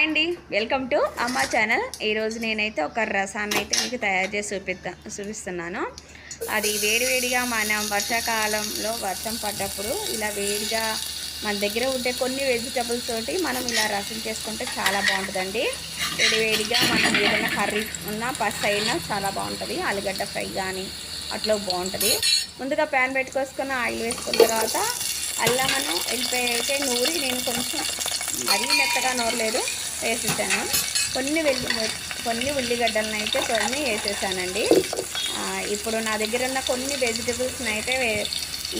Hi అండి. Welcome to అమ్మ channel. ఈరోజు నేనైతే ఒక రసాన్ని అయితే మీకు తయారు చేసి చూపిస్తా చూపిస్తున్నాను. అది వేడివేడిగా మనం వర్షాకాలంలో వర్షం పడ్డప్పుడు ఇలా వేడిగా మన దగ్గర ఉండే కొన్ని వెజిటబుల్స్ తోటి మనం ఇలా రసం చేసుకుంటే చాలా బాగుంటుందండి. వేడివేడిగా మనం ఏదైనా కర్రీ ఉన్నా పస్ అయినా చాలా బాగుంటుంది. ఆలుగడ్డ ఫ్రై కానీ అట్లా బాగుంటుంది. ముందుగా ప్యాన్ పెట్టుకోసుకున్న ఆయిల్ వేసుకున్న తర్వాత అల్లం మనం వెళ్ళిపోయి అయితే నూరి నేను కొంచెం మరీ మెత్తగా నూరలేదు. వేసేసాను. కొన్ని వెల్లి కొన్ని ఉల్లిగడ్డలను అయితే కొన్ని వేసేసానండి. ఇప్పుడు నా దగ్గర ఉన్న కొన్ని వెజిటబుల్స్ని అయితే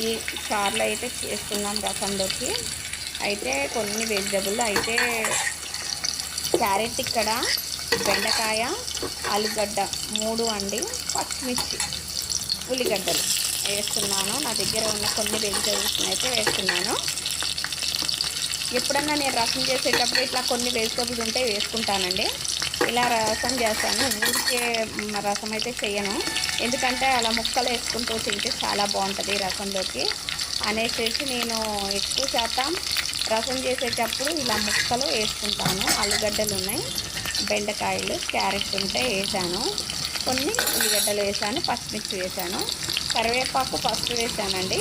ఈ చారులో అయితే చేసుకున్నాం రసంలోకి. అయితే కొన్ని వెజిటబుల్ అయితే క్యారెట్ ఇక్కడ బెండకాయ ఆలుగడ్డ మూడు అండి పచ్చిమిర్చి ఉల్లిగడ్డలు వేస్తున్నాను. నా దగ్గర ఉన్న కొన్ని వెజిటబుల్స్ని అయితే వేస్తున్నాను. ఎప్పుడన్నా నేను రసం చేసేటప్పుడు ఇట్లా కొన్ని వెజిటబుల్స్ ఉంటే వేసుకుంటానండి. ఇలా రసం చేస్తాను. ఊరికే రసం అయితే చేయను ఎందుకంటే అలా ముక్కలు వేసుకుంటూ తింటే చాలా బాగుంటుంది రసంలోకి. అనేసి నేను ఎక్కువ శాతం రసం చేసేటప్పుడు ఇలా ముక్కలు వేసుకుంటాను. ఆలుగడ్డలు ఉన్నాయి. బెండకాయలు క్యారెట్ ఉంటే వేసాను. కొన్ని ఉల్లిగడ్డలు వేసాను. పచ్చిమిర్చి వేసాను. కరివేపాకు ఫస్ట్ వేసానండి.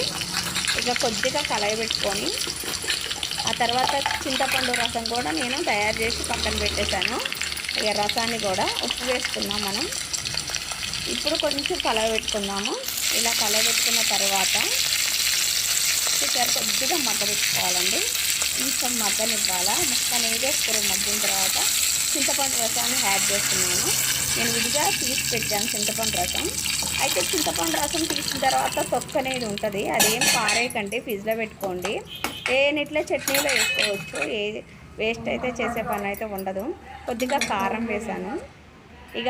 ఇక కొద్దిగా కలయి పెట్టుకొని ఆ తర్వాత చింతపండు రసం కూడా నేను తయారు చేసి పక్కన పెట్టేశాను. ఇక రసాన్ని కూడా ఉప్పు వేసుకున్నాం మనం. ఇప్పుడు కొంచెం కలబెట్టుకుందాము ఇలా కలబెట్టుకున్న తర్వాత చికెన్ కొద్దిగా మగ్గబెట్టుకోవాలండి కొంచెం మగ్గనివ్వాలా? ముక్క అనేది కూర మగ్గిన తర్వాత చింతపండు రసాన్ని యాడ్ చేస్తున్నాను. నేను విడిగా తీసి పెట్టాను చింతపండు రసం. అయితే చింతపండు రసం తీసిన తర్వాత తొక్క అనేది ఉంటుంది. అదేం పారేయకండి ఫ్రిడ్జ్లో పెట్టుకోండి. ఏ చట్నీలో వేసుకోవచ్చు. ఏ వేస్ట్ అయితే చేసే పని అయితే ఉండదు. కొద్దిగా కారం వేసాను. ఇక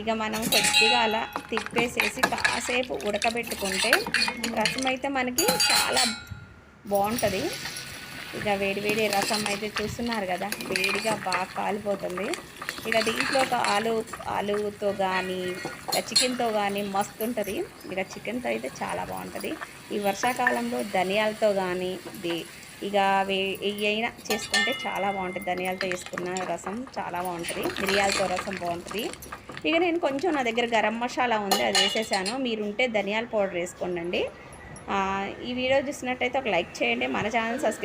ఇక మనం కొద్దిగా అలా తిప్పేసేసి కాసేపు ఉడకబెట్టుకుంటే రసం అయితే మనకి చాలా బాగుంటుంది. ఇక వేడివేడి రసం అయితే చూస్తున్నారు కదా వేడిగా బాగా కాలిపోతుంది. ఇక దీంట్లో ఒక ఆలు ఆలుతో కానీ చికెన్తో కానీ మస్తు ఉంటుంది ఇక చికెన్తో అయితే చాలా బాగుంటుంది. ఈ వర్షాకాలంలో ధనియాలతో కానీ ది ఇక అవి అయినా చేసుకుంటే చాలా బాగుంటుంది. ధనియాలతో వేసుకున్న రసం చాలా బాగుంటుంది. మిరియాలతో రసం బాగుంటుంది. ఇక నేను కొంచెం నా దగ్గర గరం మసాలా ఉంది అది వేసేసాను. మీరుంటే ధనియాల పౌడర్ వేసుకోండి ఈ వీడియో చూసినట్టయితే ఒక లైక్ చేయండి. మన ఛానల్ సబ్స్క్రైబ్